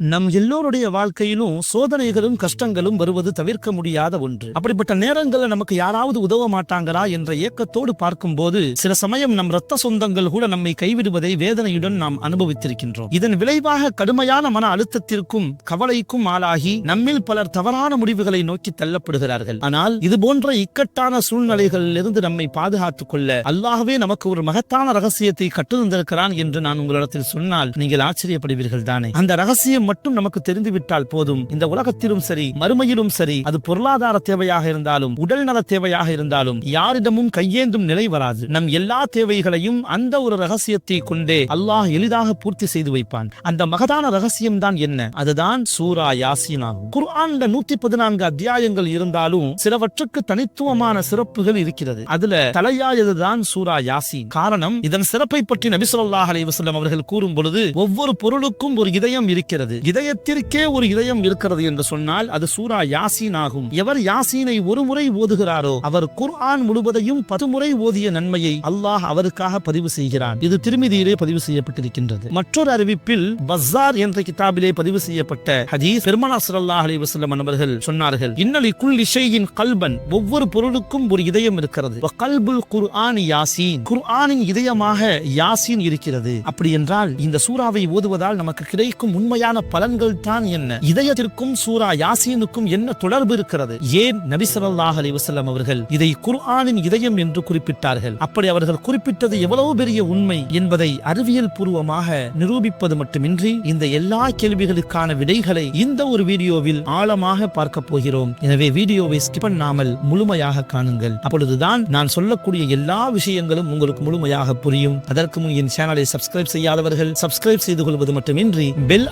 நம் எல்லோருடைய வாழ்க்கையிலும் சோதனைகளும் கஷ்டங்களும் வருவது தவிர்க்க முடியாத ஒன்று. அப்படிப்பட்ட நேரங்களில் நமக்கு யாராவது உதவ மாட்டாங்களா என்ற ஏக்கத்தோடு பார்க்கும்போது சில சமயம் நம் ரத்த சொந்தங்கள் கூட நம்மை கைவிடுவதை வேதனையுடன் நாம் அனுபவித்திருக்கின்றோம். இதன் விளைவாக கடுமையான மன அழுத்தத்திற்கும் கவலைக்கும் ஆளாகி நம்மில் பலர் தவறான முடிவுகளை நோக்கி தள்ளப்படுகிறார்கள். ஆனால் இது போன்ற இக்கட்டான சூழ்நிலைகளில் இருந்து நம்மை பாதுகாத்துக் கொள்ள அல்லாகவே நமக்கு ஒரு மகத்தான ரகசியத்தை கட்டுந்திருக்கிறான் என்று நான் உங்களிடத்தில் சொன்னால் நீங்கள் ஆச்சரியப்படுவீர்கள் தானே அந்த ரகசியம் மட்டும் நமக்கு தெரிந்துவிட்டால் போதும். இந்த உலகத்திலும் சரி மறுமையிலும் சரி அது பொருளாதார தேவையாக இருந்தாலும் உடல் நல தேவையாக இருந்தாலும் யாரிடமும் கையேந்தும் நிலை வராது. நம் எல்லா தேவைகளையும் அந்த ஒரு ரகசியத்தை கொண்டே அல்லாஹ் எளிதாக பூர்த்தி செய்து வைப்பான். அந்த மகதான ரகசியம் தான் என்ன? அதுதான் சூரா யாசீன் ஆகும். குர்ஆன்ல நூத்தி பதினான்கு அத்தியாயங்கள் இருந்தாலும் சிலவற்றுக்கு தனித்துவமான சிறப்புகள் இருக்கிறது. அதுல தலையாயதுதான் சூரா யாசின். காரணம் இதன் சிறப்பை பற்றி நபிசுல்லா ஸல்லல்லாஹு அவர்கள் கூறும் பொழுது ஒவ்வொரு பொருளுக்கும் ஒரு இதயம் இருக்கிறது. இதயத்திற்கே ஒரு இதயம் இருக்கிறது என்று சொன்னால் அது சூரா யாசீன் ஆகும். எவர் யாசீனை ஒரு முறை ஓதுகிறாரோ அவர் குர்ஆன் முழுவதையும் பதுமுறை ஓதிய நன்மையை அல்லாஹ் அவருக்காக பதிவு செய்கிறான். இது திருமதியிலே பதிவு செய்யப்பட்டிருக்கின்றது. மற்றொரு அறிவிப்பில் பஸ்ஸார் என்ற கிதாபிலே பதிவு செய்யப்பட்ட ஹதீஸ் பெருமனா ஸல்லல்லாஹு அலி வசல்லம் அவர்கள் சொன்னார்கள் இன்னலி குல் இசையின் கல்பன் ஒவ்வொரு பொருளுக்கும் ஒரு இதயம் இருக்கிறது. கல்புல் குர்ஆன் யாசீன். குர்ஆனின் இதயமாக யாசீன் இருக்கிறது. அப்படி என்றால் இந்த சூறாவை ஓதுவதால் நமக்கு கிடைக்கும் உண்மையான பலன்கள் தான் என்ன? இதயத்திற்கும் சூரா யாசீனுக்கும் என்ன தொடர்பு இருக்கிறது? ஏன் நபிசல்லாஹ் அலிவசல்லம் அவர்கள் இதை குர்ஆனின் இதயம் என்று குறிப்பிட்டார்கள்? அப்படி அவர்கள் குறிப்பிட்டது எவ்வளவு பெரிய உண்மை என்பதை அறிவியல் பூர்வமாக நிரூபிப்பது மட்டுமின்றி இந்த எல்லா கேள்விகளுக்கான விடைகளை இந்த ஒரு வீடியோவில் ஆழமாக பார்க்க போகிறோம். எனவே வீடியோவை ஸ்கிப் பண்ணாமல் முழுமையாக காணுங்கள். அப்பொழுதுதான் நான் சொல்லக்கூடிய எல்லா விஷயங்களும் உங்களுக்கு முழுமையாக புரியும். அதற்கு முன் என் சேனலை சப்ஸ்கிரைப் செய்யாதவர்கள் சப்ஸ்கிரைப் செய்து கொள்வது மட்டுமின்றி பெல்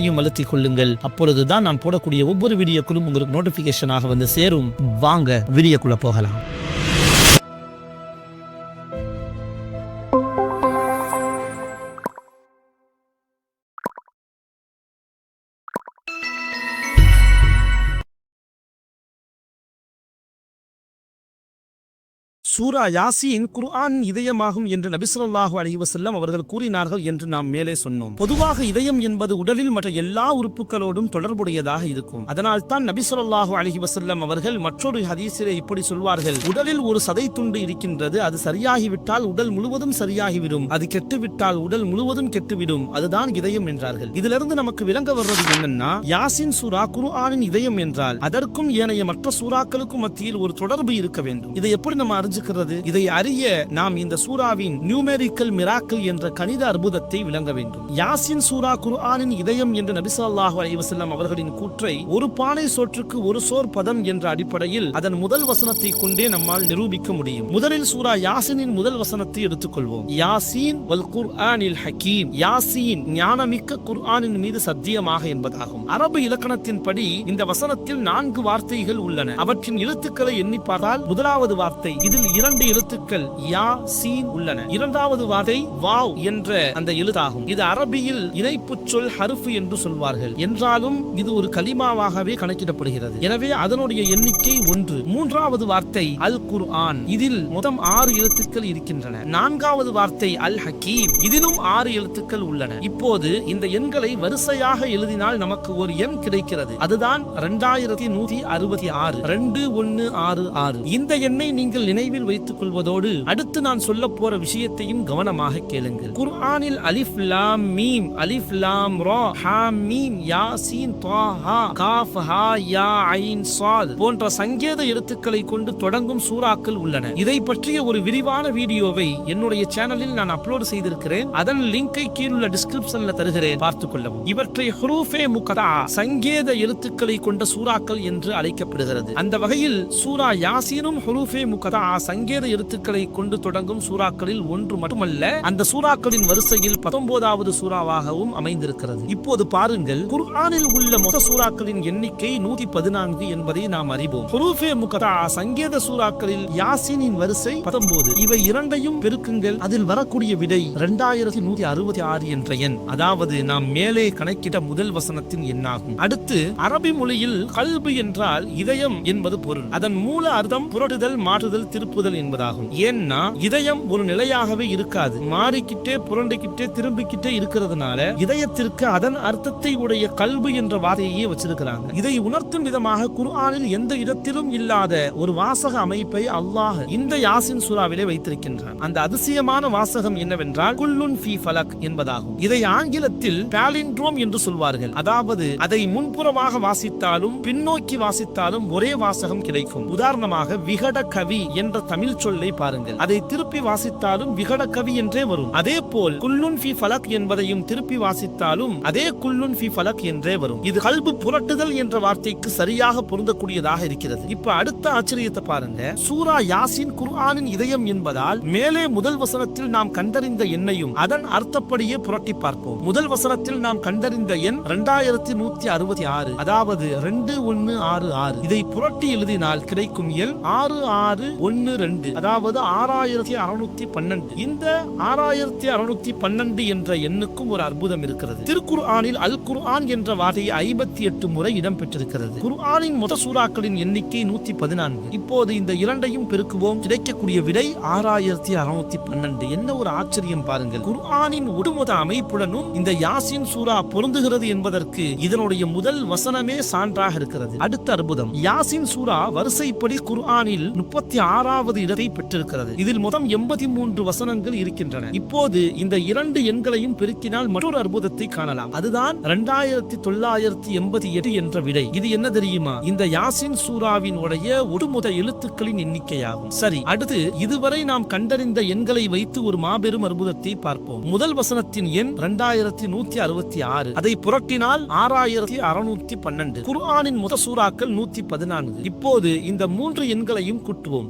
பெல்லையும் அழுத்திக் கொள்ளுங்கள். அப்பொழுதுதான் நான் போடக்கூடிய ஒவ்வொரு வீடியோக்களும் உங்களுக்கு நோட்டிபிகேஷனாக வந்து சேரும். வாங்க வீடியோக்குள்ள போகலாம். சூரா யாசீன் குர்ஆன் இதயமாகும் என்று நபிசல்லாஹு அலிவசல்லம் அவர்கள் கூறினார்கள் என்று நாம் மேலே சொன்னோம். பொதுவாக இதயம் என்பது உடலில் மற்ற எல்லா உறுப்புகளோடும் தொடர்புடையதாக இருக்கும். அதனால் தான் நபிசல்லாஹு அலைஹி வஸல்லம் அவர்கள் மற்றொரு ஹதீசிலே இப்படி சொல்வார்கள். உடலில் ஒரு சதை துண்டு இருக்கின்றது. அது சரியாகிவிட்டால் உடல் முழுவதும் சரியாகிவிடும். அது கெட்டுவிட்டால் உடல் முழுவதும் கெட்டுவிடும். அதுதான் இதயம் என்றார்கள். இதிலிருந்து நமக்கு விளங்க வர்றது என்னன்னா யாசின் சூரா குர்ஆனின் இதயம் என்றால் அதற்கும் ஏனைய மற்ற சூறாக்களுக்கும் மத்தியில் ஒரு தொடர்பு இருக்க வேண்டும். இதை எப்படி நம்ம இருக்கிறது. இதை அறிய நாம் இந்த சூறாவின் நியூமெரிக்கல் மிராக்கிள் என்ற கணித அற்புதத்தை விளங்க வேண்டும். யாசின் சூரா குர்ஆனின் இதயம் என்று நபிசல்லாஹு ஸல்லல்லாஹு அவர்களின் கூற்றை ஒரு பானை சோற்றுக்கு ஒரு சோர் பதம் என்ற அடிப்படையில் அதன் முதல் வசனத்தை கொண்டே நம்மால் நிரூபிக்க முடியும். முதலில் சூரா யாசினின் முதல் வசனத்தை எடுத்துக்கொள்வோம். யாசீன் வல் குர்ஆனில் ஹக்கீம். யாசீன் ஞானமிக்க குர்ஆனின் மீது சத்தியமாக என்பதாகும். அரபு இலக்கணத்தின்படி இந்த வசனத்தில் நான்கு வார்த்தைகள் உள்ளன. அவற்றின் எழுத்துக்களை எண்ணி பார்த்தால் முதலாவது வார்த்தை இதில் இரண்டு எழுத்துக்கள் யா சீன் உள்ளன. இரண்டாவது வார்த்தை வாவ் என்ற அந்த எழுத்தாகும். இது அரபியில் இணைப்பு சொல் ஹருஃபு என்று சொல்வார்கள். என்றாலும் இது ஒரு கலிமாவாகவே கணக்கிடப்படுகிறது. எனவே அதனுடைய எண்ணிக்கை ஒன்று. மூன்றாவது வார்த்தை அல் குர்ஆன் இதில் மொத்தம் ஆறு எழுத்துக்கள் இருக்கின்றன. நான்காவது வார்த்தை அல் ஹக்கீம் இதிலும் ஆறு எழுத்துக்கள் உள்ளன. இப்போது இந்த எண்களை வரிசையாக எழுதினால் நமக்கு ஒரு எண் கிடைக்கிறது. அதுதான் இரண்டாயிரத்தி நூத்தி அறுபத்தி ஆறு. ரெண்டு ஒன்னு ஆறு ஆறு. இந்த எண்ணை நீங்கள் நினைவில் வைத்துக் கொள்வதோடு அடுத்து நான் சொல்ல போற விஷயத்தையும் கவனமாக கேளுங்கள். குர்ஆனில் அலிஃப் லாம் மீம் அலிஃப் லாம் ரா ஹா மீம் யா சீன் தா ஹா காஃப் ஹா யா ஐன் சாத் போன்ற சங்கேத எழுத்துக்களை கொண்டு தொடங்கும் சூறாக்கள் உள்ளன. இதை பற்றிய ஒரு விரிவான வீடியோவை என்னுடைய சேனலில் நான் அப்லோட் செய்திருக்கிறேன். அதன் லிங்கை கீழுள்ள டிஸ்கிரிப்ஷன்ல தருகிறேன். பார்த்துக் கொள்ளவும். இவற்றை ஹுரூஃபே முகதா சங்கேத எழுத்துக்களை கொண்ட சூறாக்கள் என்று அழைக்கப்படுகிறது. அந்த வகையில் சூரா யாசீனும் ஹுரூஃபே முகதா சங்கேத எழுத்துக்களை கொண்டு தொடங்கும் சூறாக்களில் ஒன்று மட்டுமல்ல அந்த சூறாக்களின் வரிசையில் பத்தொன்பதாவது சூறாவாகவும் அமைந்திருக்கிறது. இப்போது பாருங்கள் குர்ஆனில் உள்ள மொத்த சூறாக்களின் எண்ணிக்கை நூத்தி பதினான்கு என்பதை நாம் அறிவோம். ஹுரூஃபே முகதா சங்கேத சூறாக்களில் யாசினின் வரிசை பத்தொன்பது. இவை இரண்டையும் பெருக்குங்கள் அதில் வரக்கூடிய விடை இரண்டாயிரத்தி நூத்தி அறுபத்தி ஆறு என்ற எண். அதாவது நாம் மேலே கணக்கிட்ட முதல் வசனத்தின் எண்ணாகும். அடுத்து அரபி மொழியில் கல்பு என்றால் இதயம் என்பது பொருள். அதன் மூல அர்த்தம் புரட்டுதல் மாற்றுதல் திருப்பு திருப்புதல் என்பதாகும். ஏன்னா இதயம் ஒரு நிலையாகவே இருக்காது. மாறிக்கிட்டே புரண்டுகிட்டே திரும்பிக்கிட்டே இருக்கிறதுனால இதயத்திற்கு அதன் அர்த்தத்தை உடைய கல்வி என்ற வார்த்தையே வச்சிருக்கிறாங்க. இதை உணர்த்தும் விதமாக குர்ஆனில் எந்த இடத்திலும் இல்லாத ஒரு வாசக அமைப்பை அல்லாஹ் இந்த யாசின் சூறாவிலே வைத்திருக்கின்றான். அந்த அதிசயமான வாசகம் என்னவென்றால் குல்லுன் ஃபி ஃபலக் என்பதாகும். இதை ஆங்கிலத்தில் பாலிண்ட்ரோம் என்று சொல்வார்கள். அதாவது அதை முன்புறமாக வாசித்தாலும் பின்னோக்கி வாசித்தாலும் ஒரே வாசகம் கிடைக்கும். உதாரணமாக விகட கவி என்ற தமிழ் சொல்லை பாருங்கள். அதை திருப்பி வாசித்தாலும் விகட கவி என்றே வரும். அதே போல் குல்லுன் ஃபி ஃபலக் என்பதையும் திருப்பி வாசித்தாலும் அதே குல்லுன் ஃபி ஃபலக் என்றே வரும். இது கல்பு புரட்டுதல் என்ற வார்த்தைக்கு சரியாக பொருந்தக்கூடியதாக இருக்கிறது. இப்ப அடுத்த ஆச்சரியத்தை பாருங்க. சூரா யாசின் குர்ஆனின் இதயம் என்பதால் மேலே முதல் வசனத்தில் நாம் கண்டறிந்த எண்ணையும் அதன் அர்த்தப்படியே புரட்டி பார்ப்போம். முதல் வசனத்தில் நாம் கண்டறிந்த எண் இரண்டாயிரத்தி நூத்தி அறுபத்தி ஆறு அதாவது ரெண்டு ஒன்னு ஆறு ஆறு. இதை புரட்டி எழுதினால் கிடைக்கும் எண் ஆறு ஆறு ஒன்னு ரெண்டு அதாவது ஆறாயிரத்தி அறுநூத்தி பன்னெண்டு. இந்த ஆறாயிரத்தி அறுநூத்தி பன்னெண்டு என்ற எண்ணுக்கும் ஒரு அற்புதம் இருக்கிறது. திருக்குர் ஆனில் அல் குர் ஆன் என்ற வார்த்தை ஐம்பத்தி எட்டு முறை இடம்பெற்றிருக்கிறது. குர்ஆனின் மொத்த சூறாக்களின் எண்ணிக்கை நூத்தி பதினான்கு. இப்போது இந்த இரண்டையும் பெருக்குவோம். கிடைக்கக்கூடிய விடை ஆறாயிரத்தி அறுநூத்தி பன்னெண்டு. என்ன ஒரு ஆச்சரியம் பாருங்கள். குர்ஆனின் ஒட்டுமொத்த அமைப்புடனும் இந்த யாசின் சூரா பொருந்துகிறது என்பதற்கு இதனுடைய முதல் வசனமே சான்றாக இருக்கிறது. அடுத்த அற்புதம். யாசின் சூரா வரிசைப்படி குர்ஆனில் முப்பத்தி ஆறாவது இடத்தை பெற்றிருக்கிறது. இதில் மொத்தம் எண்பத்தி மூன்று வசனங்கள் இருக்கின்றன. இப்போது இந்த இரண்டு எண்களையும் பெருக்கினால் மற்றொரு அற்புதத்தை காணலாம். அதுதான் இரண்டாயிரத்தி தொள்ளாயிரத்தி எண்பத்தி எட்டு என்ற விடை. இது என்ன தெரியுமா? இந்த யாசின் சூராவின் உடைய ஒட்டுமொத்த எழுத்துக்களின் எண்ணிக்கையாகும். சரி அடுத்து இதுவரை நாம் கண்டறிந்த எண்களை வைத்து ஒரு மாபெரும் அற்புதத்தை பார்ப்போம். முதல் வசனத்தின் எண் இரண்டாயிரத்தி நூத்தி அறுபத்தி ஆறு அதை புரட்டினால் ஆறாயிரத்தி அறுநூத்தி பன்னெண்டு குர்ஆனின் முத சூறாக்கள் நூத்தி பதினான்கு இப்போது இந்த மூன்று எண்களையும் கூட்டுவோம்.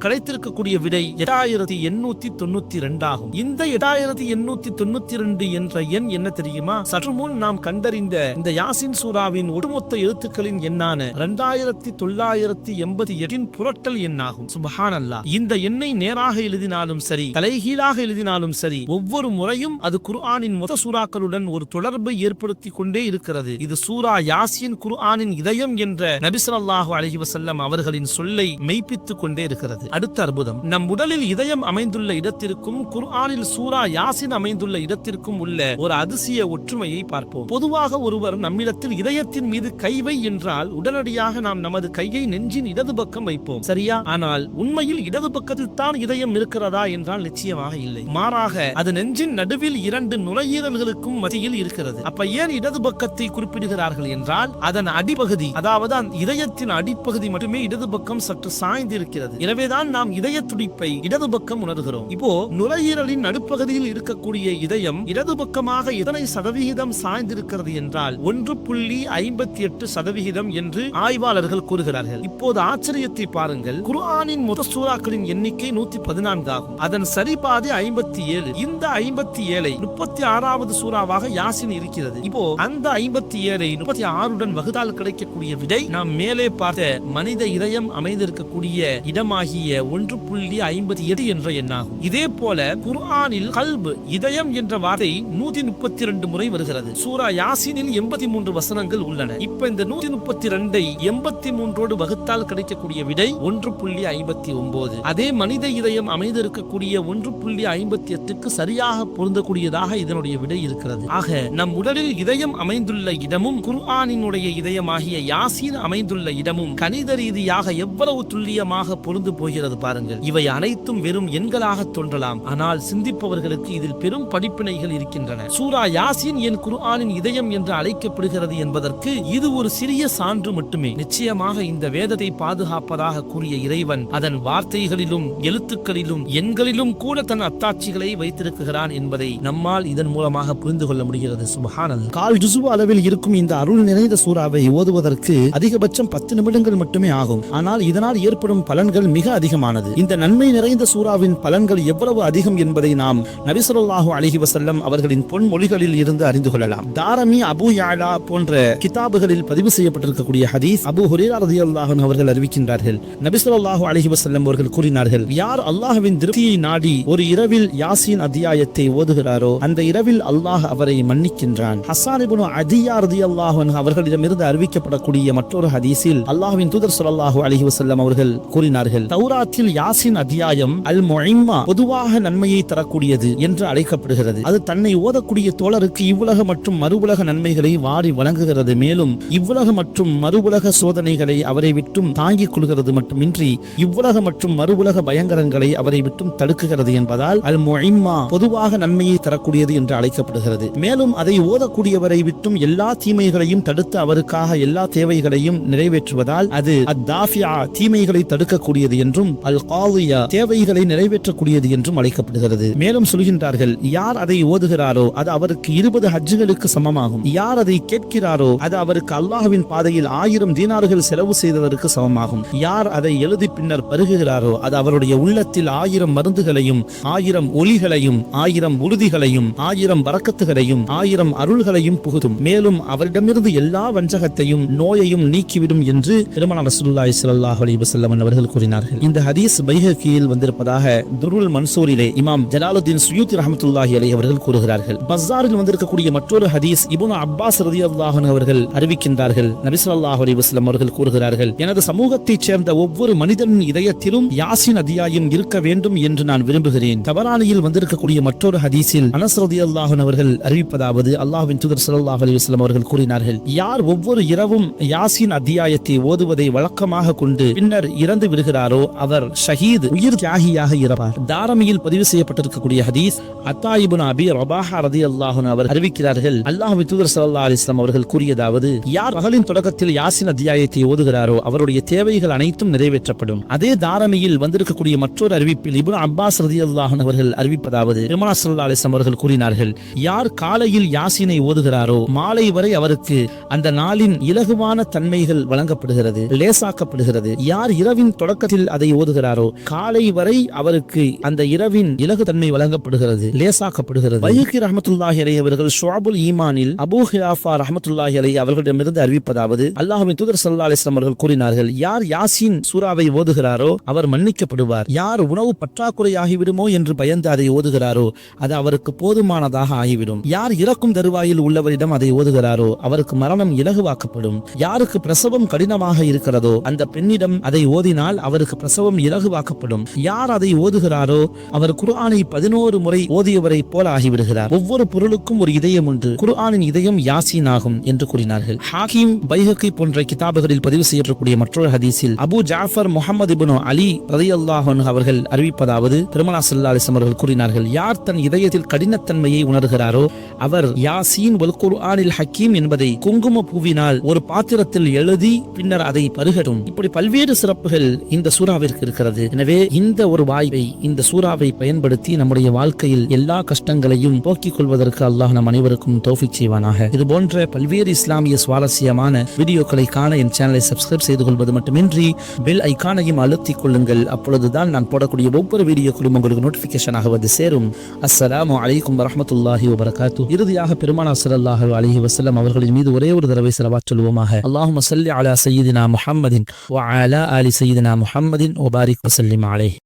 கிடைத்திருக்கக்கூடிய விடை எட்டாயிரத்தி எண்ணூத்தி தொண்ணூத்தி ரெண்டு ஆகும் இந்த எட்டாயிரத்தி எண்ணூத்தி தொண்ணூத்தி ரெண்டு என்ற எண் என்ன தெரியுமா? சற்று முன் நாம் கண்டறிந்த இந்த யாசின் சூராவின் ஒட்டுமொத்த எழுத்துக்களின் எண்ணான இரண்டாயிரத்தி தொள்ளாயிரத்தி எண்பத்தி எட்டின் புரட்டல் எண்ணாகும். சுபஹான் அல்லா இந்த எண்ணை நேராக எழுதினாலும் சரி தலைகீழாக எழுதினாலும் சரி ஒவ்வொரு முறையும் அது குர்ஆனின் மொத்த சூறாக்களுடன் ஒரு தொடர்பை ஏற்படுத்தி கொண்டே இருக்கிறது. இது சூரா யாசின் குர்ஆனின் இதயம் என்ற நபிசல்லாஹு அலஹி வசல்லம் அவர்களின் சொல்லை மெய்ப்பித்துக் கொண்டே இருக்கிறது. அடுத்த அற்புதம் நம் உடலில் இதயம் அமைந்துள்ள இடத்திற்கும் குர்ஆனில் சூரா யாசின் அமைந்துள்ள இடத்திற்கும் உள்ள ஒரு அதிசய ஒற்றுமையை பார்ப்போம். பொதுவாக ஒருவர் நம்மிடத்தில் இதயத்தின் மீது கைவை என்றால் உடனடியாக நாம் நமது கையை நெஞ்சின் இடது பக்கம் வைப்போம். சரியா? ஆனால் உண்மையில் இடது பக்கத்தில் தான் இதயம் இருக்கிறதா என்றால் நிச்சயமாக இல்லை. மாறாக அது நெஞ்சின் நடுவில் இரண்டு நுரையீரல்களுக்கும் மத்தியில் இருக்கிறது. அப்ப ஏன் இடது பக்கத்தை குறிப்பிடுகிறார்கள் என்றால் அதன் அடிப்பகுதி அதாவது இதயத்தின் அடிப்பகுதி மட்டுமே இடது பக்கம் சற்று சாய்ந்திருக்கிறது. எனவேதான் நாம் இதய துடிப்பை இடது பக்கம் உணர்கிறோம். இப்போ நுரையீரலின் நடுப்பகுதியில் இருக்கக்கூடிய இதயம் இடது பக்கமாக எத்தனை சதவிகிதம் சாய்ந்திருக்கிறது என்றால் ஒன்று புள்ளி ஐம்பத்தி எட்டு சதவிகிதம் என்று ஆய்வாளர்கள் கூறுகிறார்கள். இப்போது ஆச்சரியத்தை பாருங்கள். குர்ஆனின் மொத்த சூறாக்களின் எண்ணிக்கை நூத்தி பதினான்கு ஆகும் அதன் சரிபாதி ஐம்பத்தி ஏழு. இந்த ஐம்பத்தி ஏழை முப்பத்தி ஆறாவது சூறாவாக யாசின் இருக்கிறது. இப்போ அந்த ஐம்பத்தி ஏழை முப்பத்தி ஆறுடன் வகுதால் கிடைக்கக்கூடிய விடை நாம் மேலே பார்த்த மனித இதயம் அமைந்திருக்கக்கூடிய இடமாகிய ஒன்று புள்ளி ஐம்பத்தி எட்டு என்ற எண்ணாகும். இதே போல குர்ஆனில் கல்பு இதயம் என்ற வார்த்தை நூத்தி முப்பத்தி ரெண்டு முறை வருகிறது. சூரா யாசினில் எண்பத்தி மூன்று வசனங்கள் உள்ளன. இப்ப இந்த நூத்தி முப்பத்தி ரெண்டை எண்பத்தி மூன்றோடு வகுத்தால் கிடைக்கக்கூடிய விடை ஒன்று புள்ளி ஐம்பத்தி ஒன்பது அதே மனித இதயம் அமைந்திருக்கக்கூடிய ஒன்று புள்ளி ஐம்பத்தி எட்டுக்கு சரியாக பொருந்தக்கூடியதாக இதனுடைய விடை இருக்கிறது. ஆக நம் உடலில் இதயம் அமைந்துள்ள இடமும் குர்ஆனினுடைய இதயமாகிய யாசீன் அமைந்துள்ள இடமும் கணித ரீதியாக எவ்வளவு துல்லியமாக பொருந்து போகிறது பாருங்கள். இவை அனைத்தும் வெறும் எண்களாக தோன்றலாம். ஆனால் சிந்திப்பவர்களுக்கு இதில் பெரும் படிப்பினைகள் இருக்கின்றன. சூரா யாசின் என் குர்ஆனின் இதயம் என்று அழைக்கப்படுகிறது என்பதற்கு இது ஒரு சிறிய சான்று மட்டுமே. நிச்சயமாக இந்த வேதத்தை பாதுகாப்பதாக கூறிய இறைவன் அதன் வார்த்தைகளிலும் எழுத்துக்களிலும் எண்களிலும் கூட தன் அத்தாட்சிகளை வைத்திருக்கிறான் என்பதை நம்மால் இதன் மூலமாக புரிந்து கொள்ள முடிகிறது. சுபஹானல். கால் ஜுசு அளவில் இருக்கும் இந்த அருள் நிறைந்த சூறாவை ஓதுவதற்கு அதிகபட்சம் பத்து நிமிடங்கள் மட்டுமே ஆகும். ஆனால் இதனால் ஏற்படும் பலன்கள் மிக அதிகமானது. இந்த நன்மை நிறைந்த சூறாவின் பலன்கள் எவ்வளவு அதிகம் என்பதை நாம் நபிசல்லாஹு அலிஹி வசல்லம் அவர்களின் பொன்மொழிகளில் இருந்து அறிந்து கொள்ளலாம். தாரமி அபு யாலா போன்ற கிதாபுகளில் பதிவு செய்யப்பட்டிருக்கக்கூடிய ஹதீஸ் அபு ஹுரேரா அல்லாஹன் அவர்கள் அறிவிக்கின்றார்கள். நபிசல்லாஹு அலிஹி வசல்லம் அவர்கள் கூறினார்கள் யார் அல்லாஹுவின் திருப்தியை நாடி ஒரு இரவில் யாசின் அத்தியாயத்தை ஓதுகிறாரோ அந்த இரவில் அல்லாஹ் அவரை மன்னிக்கின்றான். ஹசான் இப்னு அதியா ரதி அல்லாஹன் அவர்களிடமிருந்து அறிவிக்கப்படக்கூடிய மற்றொரு ஹதீஸில் அல்லாஹ்வின் தூதர் ஸல்லல்லாஹு அலைஹி வசல்லம் அவர்கள் கூறினார்கள் தௌராத்தில் யாசின் அத்தியாயம் அல் மொய்மா பொதுவாக நன்மையை தரக்கூடியது என்று அழைக்கப்படுகிறது. அது தன்னை ஓதக்கூடிய தோழருக்கு இவ்வுலக மற்றும் மறுவுலக நன்மைகளை வாரி வழங்குகிறது. மேலும் இவ்வுலக மற்றும் மறுவுலக சோதனைகளை அவரை விட்டும் தாங்கிக் கொள்கிறது மட்டுமின்றி இவ்வுலக மற்றும் மறுவுலக பயங்கரங்களை அவரை விட்டும் தடுக்குகிறது என்பதால் அல் மொய்மா பொதுவாக நன்மையை தரக்கூடியது என்று அழைக்கப்படுகிறது. மேலும் அதை ஓதக்கூடியவரை விட்டும் எல்லா தீமைகளையும் தடுத்து அவருக்காக எல்லா தேவைகளையும் நிறைவேற்றுவதால் அது அத்தாஃபியா தீமைகளை தடுக்கக்கூடியது என்றும் அல் ஆலியா தேவைகளை நிறைவேற்றக்கூடியது என்றும் அழைக்கப்படுகிறது. மேலும் சொல்கின்றார்கள் யார் அதை ஓதுகிறாரோ அது அவருக்கு இருபது ஹஜ்ஜுகளுக்கு சமமாகும். யார் அதை கேட்கிறாரோ அது அவருக்கு அல்லாஹுவின் பாதையில் ஆயிரம் தீனார்கள் செலவு செய்ததற்கு சமமாகும். யார் அதை எழுதி பின்னர் பருகுகிறாரோ அது அவருடைய உள்ளத்தில் ஆயிரம் மருந்துகளையும் ஆயிரம் ஒளிகளையும் ஆயிரம் உறுதிகளையும் ஆயிரம் வரக்கத்துகளையும் ஆயிரம் அருள்களையும் புகுதும் மேலும் அவரிடமிருந்து எல்லா வஞ்சகத்தையும் நோயையும் நீக்கிவிடும் என்று திருமண ரசூல்லாய் சல்லாஹ் அலி வசல்லம் அவர்கள் கூறினார்கள். இந்த ஹதீஸ் பைஹகியில் வந்திருப்பதாக துருல் மன்சூரிலே இமாம் ஜலாலுதீன் சுயூத் ரஹமத்துல்லாஹி அலி அவர்கள் கூறுகிறார்கள். பஸாரில் வந்திருக்கக்கூடிய மற்றொரு ஹதீஸ் இபுன் அப்பாஸ் ரதி அல்லாஹன் அவர்கள் அறிவிக்கின்றார்கள். நபிசல்லாஹ் அலி வஸ்லம் அவர்கள் கூறுகிறார்கள் எனது சமூகத்தைச் சேர்ந்த ஒவ்வொரு மனிதனின் இதயத்திலும் யாசின் அத்தியாயம் இருக்க வேண்டும் என்று நான் விரும்புகிறேன். தவறானியில் வந்திருக்கக்கூடிய மற்றொரு ஹதீஸில் அனஸ் ரதி அல்லாஹன் அவர்கள் அறிவிப்பதாவது அல்லாஹின் தூதர் சல்லாஹ் அலி வஸ்லம் அவர்கள் கூறினார்கள் யார் ஒவ்வொரு இரவும் யாசின் அத்தியாயத்தை ஓதுவதை வழக்கமாக கொண்டு பின்னர் இறந்து விடுகிறாரோ அவர் ஷஹீத் உயிர் தியாகியாக இருப்பார். தாரமியில் பதிவு செய்யப்பட்டிருக்கக்கூடிய ஹதீஸ் அத்தாயிபுன் அபி ரபாஹா ரலியல்லாஹு அன்ஹு அவர் அறிவிக்கிறார்கள். அல்லாஹ்வின் தூதர் சல்லா அலைஹி வஸல்லம் அவர்கள் கூறியதாவது யார் மகளின் தொடக்கத்தில் யாசின் அத்தியாயத்தை ஓதுகிறாரோ அவருடைய தேவைகள் அனைத்தும் நிறைவேற்றப்படும். அதே தாரமியில் வந்திருக்கக்கூடிய மற்றொரு அறிவிப்பில் இப்னு அப்பாஸ் ரலியல்லாஹு அன்ஹு அவர்கள் அறிவிப்பதாவது பெருமானா சல்லா அலைஹி அவர்கள் கூறினார்கள் யார் காலையில் யாசினை ஓதுகிறாரோ மாலை வரை அவருக்கு அந்த நாளின் இலகுவான தன்மைகள் வழங்கப்படுகிறது லேசாக்கப்படுகிறது. யார் இரவின் தொடக்கத்தில் அதை ஓதுகிறாரோ காலை வரை அவருக்கு அந்த இரவின் இலகு தன்மை வழங்கப்படுகிறது லேசாக்கப்படுகிறது. வைகி ரஹமத்துல்லாஹி அலை அவர்கள் ஷுவாபுல் ஈமானில் அபூ ஹிலாஃபா ரஹமத்துல்லாஹி அலை அவர்களிடமிருந்து அறிவிப்பதாவது அல்லாஹுவின் தூதர் சல்லா அலிஸ்லாம் அவர்கள் கூறினார்கள் யார் யாசின் சூராவை ஓதுகிறாரோ அவர் மன்னிக்கப்படுவார். யார் உணவு பற்றாக்குறையாகி விடுமோ என்று பயந்து அதை ஓதுகிறாரோ அது அவருக்கு போதுமானதாக ஆகிவிடும். யார் இறக்கும் தருவாயில் உள்ளவரிடம் அதை ஓதுகிறாரோ அவருக்கு மரணம் இலகுவாக்கப்படும். யாருக்கு பிரசவம் கடினமாக இருக்கிறதோ அந்த பெண்ணிடம் அதை ஓதினால் அவருக்கு பிரசவம் இலகு உருவாக்கப்படும். யார் அதை ஓதுகிறாரோ அவர் குர்ஆனை பதினோரு முறை ஓதியவரை போல ஆகிவிடுகிறார். ஒவ்வொரு பொருளுக்கும் ஒரு இதயம் உண்டு. குர்ஆனின் இதயம் யாசீன் ஆகும் என்று கூறினார்கள். ஹாகிம் பைஹகி போன்ற கிதாபுகளில் பதிவு செய்யப்படக்கூடிய மற்றொரு ஹதீஸில் அபு ஜாஃபர் முகமது இப்னு அலி ரதி அல்லாஹன் அவர்கள் அறிவிப்பதாவது திருமலா சல்லா அலைஹி அவர்கள் கூறினார்கள் யார் தன் இதயத்தில் கடினத்தன்மையை உணர்கிறாரோ அவர் யாசீன் ஒல் குர்ஆனில் ஹக்கீம் என்பதை குங்கும பூவினால் ஒரு பாத்திரத்தில் எழுதி பின்னர் அதை பருகட்டும். இப்படி பல்வேறு சிறப்புகள் இந்த சூறாவிற்கு இருக்கிறது. எனவே இந்த ஒரு வாய்ப்பை இந்த சூறாவை பயன்படுத்தி நம்முடைய வாழ்க்கையில் எல்லா கஷ்டங்களையும் போக்கிக் கொள்வதற்கு அல்லாஹ் நம் அனைவருக்கும் தோஃபி செய்வானாக. இது போன்ற பல்வேறு இஸ்லாமிய சுவாரஸ்யமான வீடியோக்களை காண என் சேனலை சப்ஸ்கிரைப் செய்து கொள்வது மட்டுமின்றி பெல் ஐக்கானையும் அழுத்திக் கொள்ளுங்கள். அப்பொழுதுதான் நான் போடக்கூடிய ஒவ்வொரு வீடியோக்களும் உங்களுக்கு நோட்டிபிகேஷனாக வந்து சேரும். அஸ்ஸலாமு அலைக்கும் வரமத்துல்லாஹி வபரகாத்து இறுதியாக பெருமானா ஸல்லல்லாஹு அலஹி வசலம் அவர்களின் மீது ஒரே ஒரு தடவை செலவாத் சொல்லுவோமாக. அல்லாஹு ஸல்லி அலா சையீதினா முஹம்மதின் வ அலா அலி சையீதினா முஹம்மதின் வபாரிக் வஸல்லிம் அலைஹி